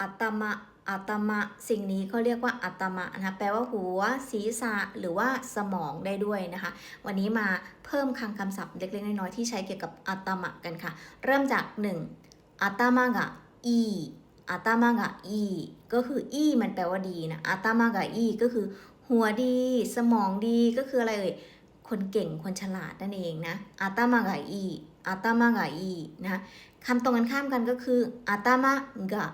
อัตมะอัตมะ สิ่งนี้เขาเรียกว่าอัตมะนะคะแปลว่าหัว ศีรษะหรือว่าสมองได้ด้วยนะคะ วันนี้มาเพิ่มคลังคำศัพท์เล็กๆน้อยๆที่ใช้เกี่ยวกับอัตมะกันค่ะ เริ่มจาก 1. อัตมะกะอีอัตมะกะอีก็คืออีมันแปลว่าดีนะอัตมะกะอีก็คือ หัวดี สมองดีก็คืออะไรเอ่ยคนเก่งคนฉลาดนั่นเองนะอัตมะกะอีอัตมะกะอีนะคะคำตรงกันข้ามกันก็คืออัตมะกะ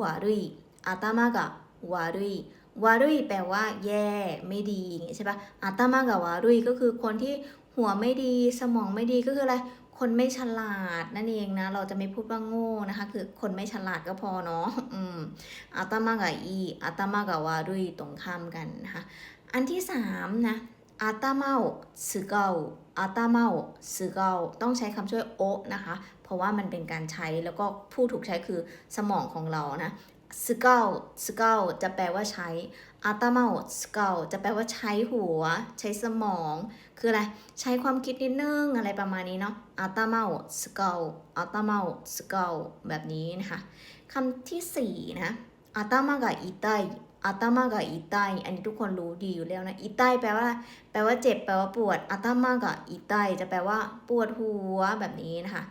วารุยอัตมะกะวารุยวารุยแปลว่า แย่ ไม่ดีอย่างงี้ใช่ปะอัตมะกะวารุยก็คือคนที่หัวไม่ดีสมองไม่ดีก็คืออะไร คนไม่ฉลาดนั่นเองนะ เราจะไม่พูดว่าโง่นะคะ คือคนไม่ฉลาดก็พอเนาะอืมอัตมะกะอีอัตมะกะวารุยตรงข้ามกันนะคะอันที่สามนะ อาตาเมาสึเกาอาตาเมาสึเกาต้องใช้คำช่วยโอะนะคะ เพราะว่ามันเป็นการใช้แล้วก็ผู้ถูกใช้คือสมองของเรานะสึเกาสึเกาจะแปลว่าใช้อาตาเมาสึเกาจะแปลว่าใช้หัว ใช้สมอง คืออะไร ใช้ความคิดนิดนึงอะไรประมาณนี้เนาะอาตาเมาสึเกาอาตาเมาสึเกาแบบนี้นะคะคำที่สี่นะอาตามากะอิไต อาตมากะอีไตอันนี้ทุกคนรู้ดีอยู่แล้วนะอีไตแปลว่า แปลว่าเจ็บแปลว่าปวดอาตมากะอีไตจะแปลว่าปวดหัวแบบนี้นะคะ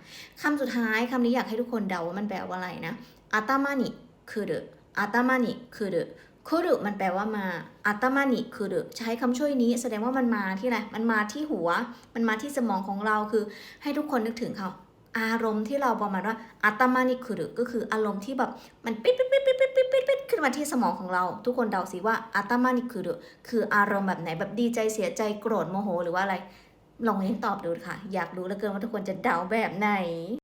คำสุดท้ายคำนี้อยากให้ทุกคนเดาว่ามันแปลว่าอะไรนะอาตมานิคือเดอาตมานิคือเดคือเดมันแปลว่ามาอาตมานิคือเดใช้คำช่วยนี้แสดงว่ามันมาที่อะไรมันมาที่หัว มันมาที่สมองของเราคือ ให้ทุกคนนึกถึงเขา อารมณ์ที่เราประมาณว่าอาตมานิคือเดก็คืออารมณ์ที่แบบมันปิ๊ดปิ๊ดปิ๊ดปิ๊ด มาที่สมองของเรา ทุกคนเดาสิว่าอาตมานิคือคืออารมณ์แบบไหนแบบดีใจเสียใจโกรธโมโหหรือว่าอะไรลองเล่นตอบดูค่ะ อยากรู้เหลือเกินว่าทุกคนจะเดาแบบไหน